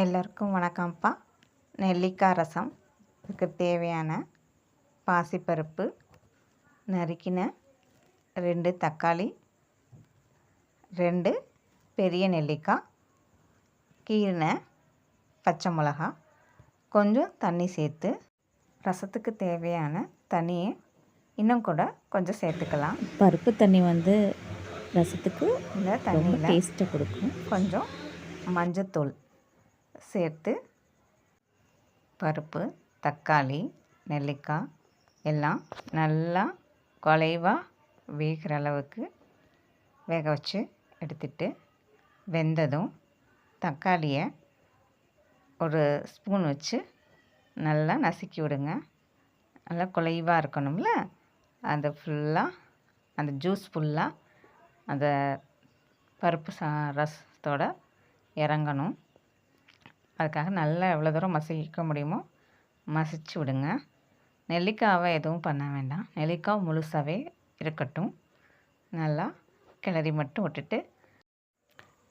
எல்லோருக்கும் வணக்கம்ப்பா. நெல்லிக்காய் ரசம். இதுக்கு தேவையான பாசிப்பருப்பு நறுக்கின ரெண்டு தக்காளி ரெண்டு பெரிய நெல்லிக்காய் கீரின பச்சை மிளகா கொஞ்சம் தண்ணி சேர்த்து ரசத்துக்கு தேவையான தண்ணியை இன்னும் கூட கொஞ்சம் சேர்த்துக்கலாம். பருப்பு தண்ணி வந்து ரசத்துக்கு இந்த தண்ணியில் டேஸ்ட்டை கொடுக்கும். கொஞ்சம் மஞ்சத்தூள் சேர்த்து பருப்பு தக்காளி நெல்லிக்காய் எல்லாம் நல்லா குலைவாக வேகிற அளவுக்கு வேக வச்சு எடுத்துட்டு வெந்ததும் தக்காளியை ஒரு ஸ்பூன் வச்சு நல்லா நசுக்கி விடுங்க. நல்லா குலைவாக இருக்கணும்ல? அந்த ஃபுல்லாக அந்த ஜூஸ் ஃபுல்லாக அந்த பருப்பு சா ரசத்தோட இறங்கணும். அதுக்காக நல்லா எவ்வளோ தூரம் மசிக்க முடியுமோ மசிச்சு விடுங்க. நெல்லிக்காவை எதுவும் பண்ண வேண்டாம். நெல்லிக்காய் முழுசாகவே இருக்கட்டும். நல்லா கிளறி மட்டும் விட்டுட்டு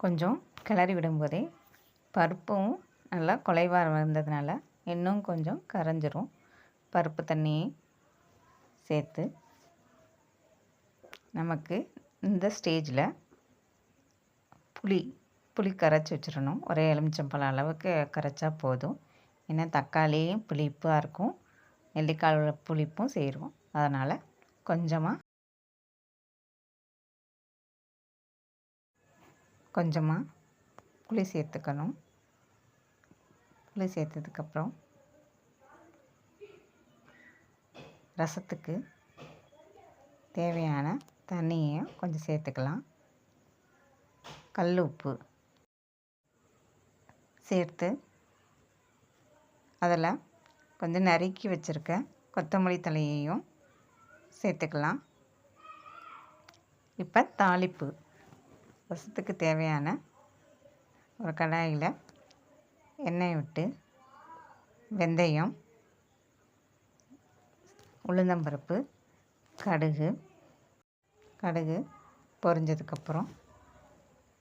கொஞ்சம் கிளறி விடும்போதே பருப்பும் நல்லா குலைவாக வந்ததுனால இன்னும் கொஞ்சம் கரைஞ்சிரும். பருப்பு தண்ணியை சேர்த்து நமக்கு இந்த ஸ்டேஜில் புளி புளி கரைச்சி வச்சிடணும். ஒரே எலுமிச்சம்பழம் அளவுக்கு கரைச்சா போதும். ஏன்னா தக்காளியும் புளிப்பாக இருக்கும். நெல்லிக்காயோட புளிப்பும் சேரும். அதனால் கொஞ்சமாக கொஞ்சமாக புளி சேர்த்துக்கணும். புளி சேர்த்ததுக்கப்புறம் ரசத்துக்கு தேவையான தண்ணியையும் கொஞ்சம் சேர்த்துக்கலாம். கல் உப்பு. சேர்த்து அதில் கொஞ்சம் நறுக்கி வச்சுருக்க கொத்தமல்லி தலையையும் சேர்த்துக்கலாம். இப்போ தாளிப்பு. ரசத்துக்கு தேவையான ஒரு கடாயில் எண்ணெய் விட்டு வெந்தயம் உளுந்தம்பருப்பு கடுகு கடுகு பொரிஞ்சதுக்கப்புறம்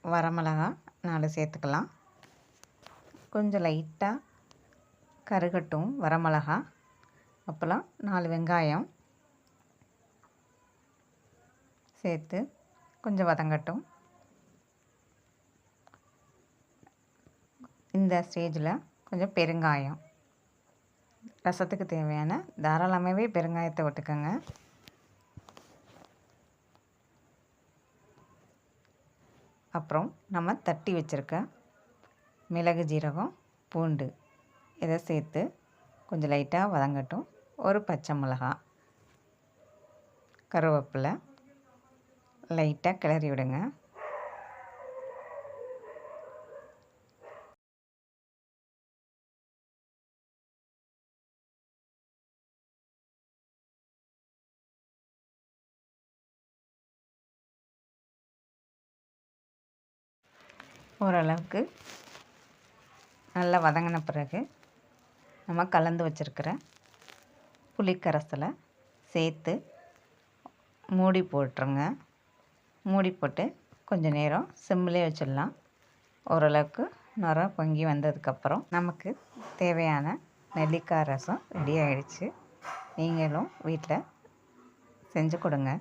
வரமிளகா நாலு சேர்த்துக்கலாம். கொஞ்சம் லைட்டாக கருகட்டும் வரமிளகா அப்போலாம் நாலு வெங்காயம் சேர்த்து கொஞ்சம் வதங்கட்டும். இந்த ஸ்டேஜில் கொஞ்சம் பெருங்காயம். ரசத்துக்கு தேவையான தாராளமாகவே பெருங்காயத்தை விட்டுக்கோங்க அப்புறம் நம்ம தட்டி வச்சுருக்க மிளகு ஜீரகம் பூண்டு இதை சேர்த்து கொஞ்சம் லைட்டாக வதங்கட்டும். ஒரு பச்சை மிளகா கருவேப்பிலை லைட்டாக கிளறி விடுங்க. ஓரளவுக்கு நல்லா வதங்கின பிறகு நம்ம கலந்து வச்சுருக்கிற புளிக்கரசலை சேர்த்து மூடி போட்டுருங்க. மூடி போட்டு கொஞ்சம் நேரம் சிம்மிலே வச்சிடலாம். ஓரளவுக்கு நுர பொங்கி வந்ததுக்கப்புறம் நமக்கு தேவையான நெல்லிக்காய் ரசம் ரெடி ஆகிடுச்சு நீங்களும் வீட்டில் செஞ்சு கொடுங்க.